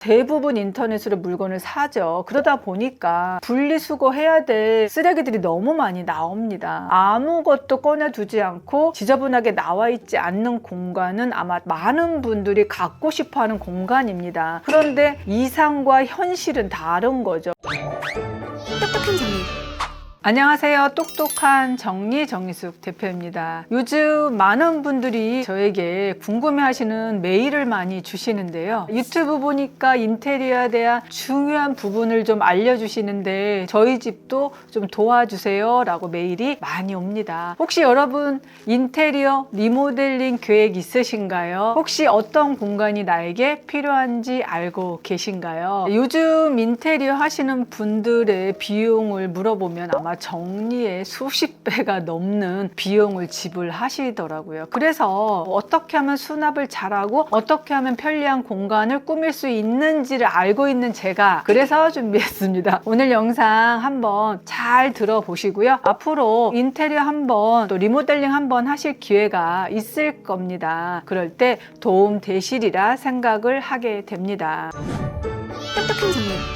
대부분 인터넷으로 물건을 사죠. 그러다 보니까 분리수거 해야 될 쓰레기들이 너무 많이 나옵니다. 아무것도 꺼내두지 않고 지저분하게 나와 있지 않는 공간은 아마 많은 분들이 갖고 싶어 하는 공간입니다. 그런데 이상과 현실은 다른 거죠. 똑똑한 정리 안녕하세요. 똑똑한 정리 정리숙 대표입니다. 요즘 많은 분들이 저에게 궁금해 하시는 메일을 많이 주시는데요. 유튜브 보니까 인테리어에 대한 중요한 부분을 좀 알려주시는데 저희 집도 좀 도와주세요 라고 메일이 많이 옵니다. 혹시 여러분 인테리어 리모델링 계획 있으신가요? 혹시 어떤 공간이 나에게 필요한지 알고 계신가요? 요즘 인테리어 하시는 분들의 비용을 물어보면 아마 정리에 수십 배가 넘는 비용을 지불하시더라고요. 그래서 어떻게 하면 수납을 잘하고 어떻게 하면 편리한 공간을 꾸밀 수 있는지를 알고 있는 제가 그래서 준비했습니다. 오늘 영상 한번 잘 들어보시고요. 앞으로 인테리어 한번 또 리모델링 한번 하실 기회가 있을 겁니다. 그럴 때 도움 되시리라 생각을 하게 됩니다. 똑똑한 정리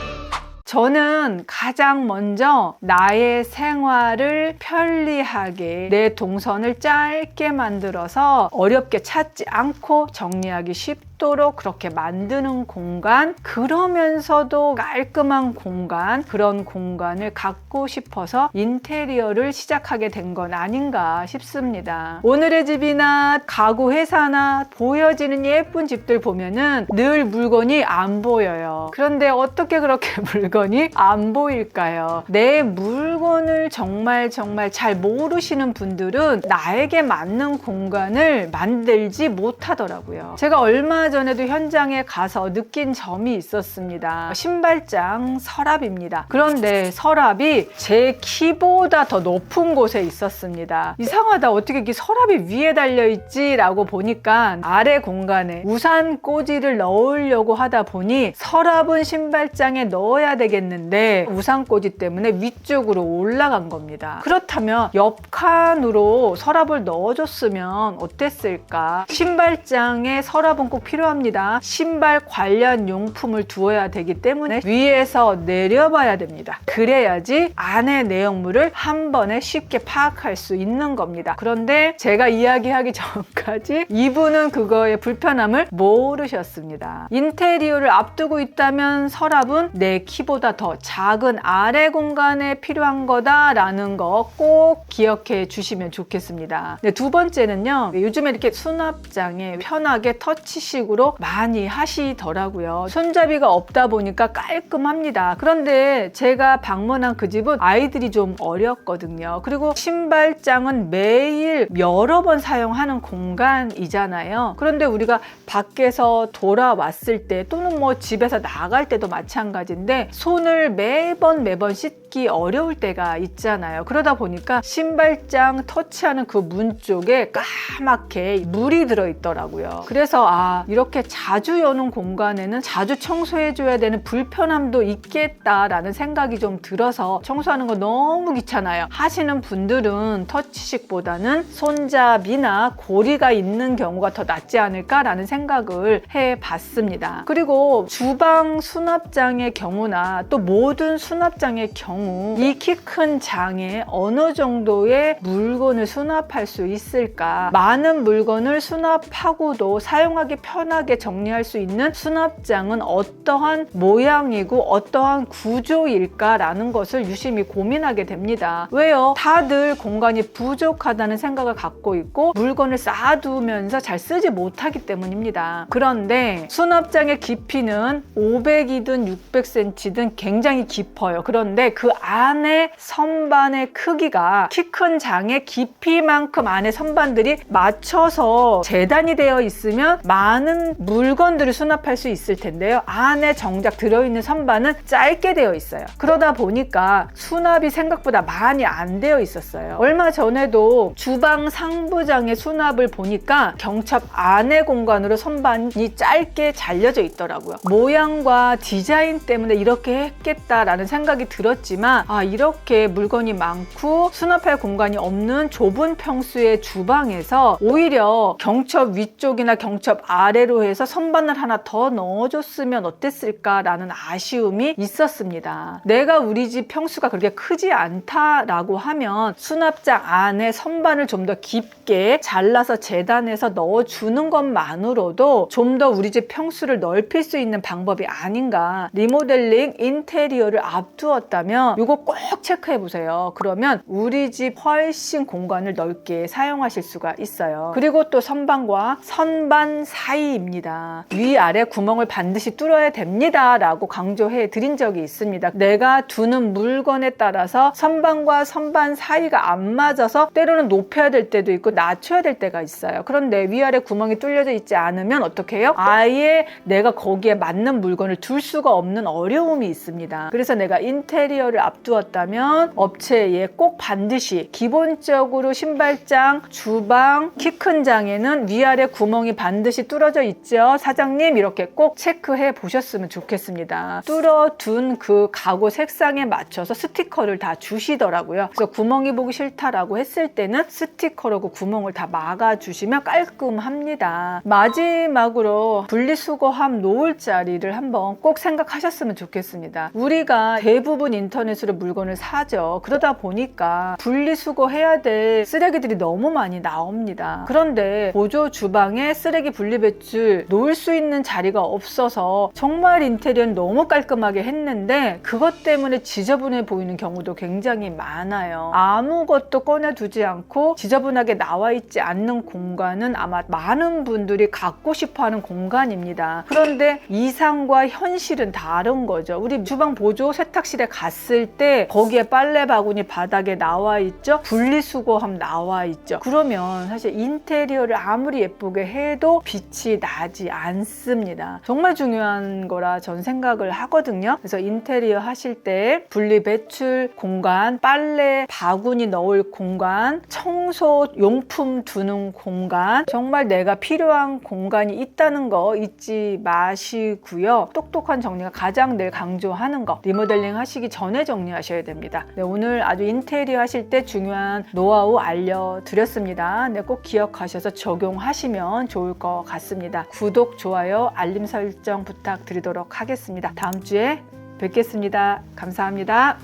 저는 가장 먼저 나의 생활을 편리하게 내 동선을 짧게 만들어서 어렵게 찾지 않고 정리하기 쉽 도록 그렇게 만드는 공간 그러면서도 깔끔한 공간 그런 공간을 갖고 싶어서 인테리어를 시작하게 된 건 아닌가 싶습니다. 오늘의 집이나 가구 회사나 보여지는 예쁜 집들 보면은 늘 물건이 안 보여요. 그런데 어떻게 그렇게 물건이 안 보일까요? 내 물건을 정말 정말 잘 모르시는 분들은 나에게 맞는 공간을 만들지 못하더라고요. 제가 얼마 전에도 현장에 가서 느낀 점이 있었습니다. 신발장 서랍입니다. 그런데 서랍이 제 키보다 더 높은 곳에 있었습니다. 이상하다. 어떻게 이게 서랍이 위에 달려있지? 라고 보니까 아래 공간에 우산 꽂이를 넣으려고 하다 보니 서랍은 신발장에 넣어야 되겠는데 우산 꽂이 때문에 위쪽으로 올라간 겁니다. 그렇다면 옆 칸으로 서랍을 넣어줬으면 어땠을까? 신발장에 서랍은 꼭 필요합니다. 신발 관련 용품을 두어야 되기 때문에 위에서 내려봐야 됩니다. 그래야지 안의 내용물을 한 번에 쉽게 파악할 수 있는 겁니다. 그런데 제가 이야기하기 전까지 이분은 그거의 불편함을 모르셨습니다. 인테리어를 앞두고 있다면 서랍은 내 키보다 더 작은 아래 공간에 필요한 거다라는 거 꼭 기억해 주시면 좋겠습니다. 네, 두 번째는요. 요즘에 이렇게 수납장에 편하게 터치식으로 많이 하시더라고요. 손잡이가 없다 보니까 깔끔합니다. 그런데 제가 방문한 그 집은 아이들이 좀 어렸거든요. 그리고 신발장은 매일 여러 번 사용하는 공간이잖아요. 그런데 우리가 밖에서 돌아왔을 때 또는 뭐 집에서 나갈 때도 마찬가지인데 손을 매번 매번 씻기 어려울 때가 있잖아요. 그러다 보니까 신발 장 터치하는 그 문 쪽에 까맣게 물이 들어 있더라고요. 그래서 아 이렇게 자주 여는 공간에는 자주 청소해줘야 되는 불편함도 있겠다라는 생각이 좀 들어서 청소하는 거 너무 귀찮아요. 하시는 분들은 터치식보다는 손잡이나 고리가 있는 경우가 더 낫지 않을까라는 생각을 해봤습니다. 그리고 주방 수납장의 경우나 또 모든 수납장의 경우 이 키 큰 장에 어느 정도의 물건을 수납할 수 있을까? 많은 물건을 수납하고도 사용하기 편하게 정리할 수 있는 수납장은 어떠한 모양이고 어떠한 구조일까라는 것을 유심히 고민하게 됩니다. 왜요? 다들 공간이 부족하다는 생각을 갖고 있고 물건을 쌓아두면서 잘 쓰지 못하기 때문입니다. 그런데 수납장의 깊이는 500이든 600cm든 굉장히 깊어요. 그런데 그 안에 선반의 크기가 키 큰 장의 깊이만큼 안에 선반들이 맞춰서 재단이 되어 있으면 많은 물건들을 수납할 수 있을 텐데요. 안에 정작 들어있는 선반은 짧게 되어 있어요. 그러다 보니까 수납이 생각보다 많이 안 되어 있었어요. 얼마 전에도 주방 상부장의 수납을 보니까 경첩 안에 공간으로 선반이 짧게 잘려져 있더라고요. 모양과 디자인 때문에 이렇게 했겠다라는 생각이 들었지만 아 이렇게 물건이 많고 수납할 공간 이 없는 좁은 평수의 주방에서 오히려 경첩 위쪽이나 경첩 아래 아래로 해서 선반을 하나 더 넣어줬으면 어땠을까라는 아쉬움이 있었습니다. 내가 우리 집 평수가 그렇게 크지 않다라고 하면 수납장 안에 선반을 좀 더 깊게 잘라서 재단해서 넣어주는 것만으로도 좀 더 우리 집 평수를 넓힐 수 있는 방법이 아닌가. 리모델링 인테리어를 앞두었다면 이거 꼭 체크해 보세요. 그러면 우리 집 훨씬 공간을 넓게 사용하실 수가 있어요. 그리고 또 선반과 선반 사이입니다. 위아래 구멍을 반드시 뚫어야 됩니다. 라고 강조해 드린 적이 있습니다. 내가 두는 물건에 따라서 선반과 선반 사이가 안 맞아서 때로는 높여야 될 때도 있고 낮춰야 될 때가 있어요. 그런데 위아래 구멍이 뚫려져 있지 않으면 어떻게 해요? 아예 내가 거기에 맞는 물건을 둘 수가 없는 어려움이 있습니다. 그래서 내가 인테리어를 앞두었다면 업체에 꼭 반드시 기 본적으로 신발장, 주방, 키 큰 장에는 위아래 구멍이 반드시 뚫어져 있죠. 사장님 이렇게 꼭 체크해 보셨으면 좋겠습니다. 뚫어둔 그 가구 색상에 맞춰서 스티커를 다 주시더라고요. 그래서 구멍이 보기 싫다라고 했을 때는 스티커로 그 구멍을 다 막아주시면 깔끔합니다. 마지막으로 분리수거함 놓을 자리를 한번 꼭 생각하셨으면 좋겠습니다. 우리가 대부분 인터넷으로 물건을 사죠. 그러다 보니까 분리수거 해야 될 쓰레기들이 너무 많이 나옵니다. 그런데 보조 주방에 쓰레기 분리배출 놓을 수 있는 자리가 없어서 정말 인테리어는 너무 깔끔하게 했는데 그것 때문에 지저분해 보이는 경우도 굉장히 많아요. 아무것도 꺼내두지 않고 지저분하게 나와 있지 않는 공간은 아마 많은 분들이 갖고 싶어 하는 공간입니다. 그런데 이상과 현실은 다른 거죠. 우리 주방 보조 세탁실에 갔을 때 거기에 빨래 바구니 바닥에 나와 있죠. 분리수거함 나와 있죠. 그러면 사실 인테리어를 아무리 예쁘게 해도 빛이 나지 않습니다. 정말 중요한 거라 전 생각을 하거든요. 그래서 인테리어 하실 때 분리 배출 공간, 빨래 바구니 넣을 공간, 청소 용품 두는 공간, 정말 내가 필요한 공간이 있다는 거 잊지 마시고요. 똑똑한 정리가 가장 늘 강조하는 거. 리모델링 하시기 전에 정리하셔야 됩니다. 네, 오늘 아주 인테리어 하실 때 중요한 노하우 알려드렸습니다. 네, 꼭 기억하셔서 적용하시면 좋을 것 같습니다. 구독, 좋아요, 알림 설정 부탁드리도록 하겠습니다. 다음 주에 뵙겠습니다. 감사합니다.